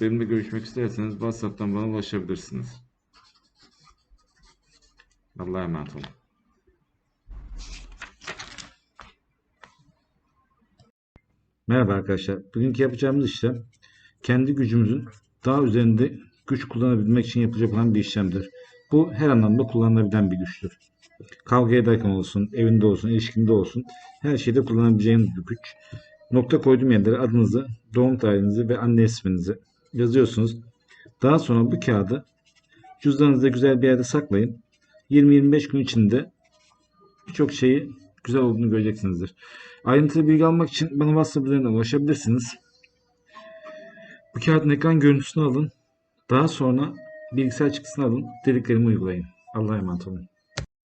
benimle görüşmek isterseniz WhatsApp'tan bana ulaşabilirsiniz. Allah'a emanet olun. Merhaba arkadaşlar. Bugünkü yapacağımız işlem kendi gücümüzün daha üzerinde güç kullanabilmek için yapılacak olan bir işlemdir. Bu her anlamda kullanılabilen bir güçtür. Kavga ederken olsun, evinde olsun, ilişkinde olsun her şeyde kullanabileceğiniz bir güç. Nokta koyduğum yerlere adınızı, doğum tarihinizi ve anne isminizi yazıyorsunuz. Daha sonra bu kağıdı cüzdanınızda güzel bir yerde saklayın. 20-25 gün içinde birçok şeyi güzel olduğunu göreceksinizdir. Ayrıntılı bilgi almak için bana WhatsApp üzerinden ulaşabilirsiniz. Bu kağıdın ekran görüntüsünü alın. Daha sonra bilgisayar çıktısını alın. Dediklerimi uygulayın. Allah'a emanet olun.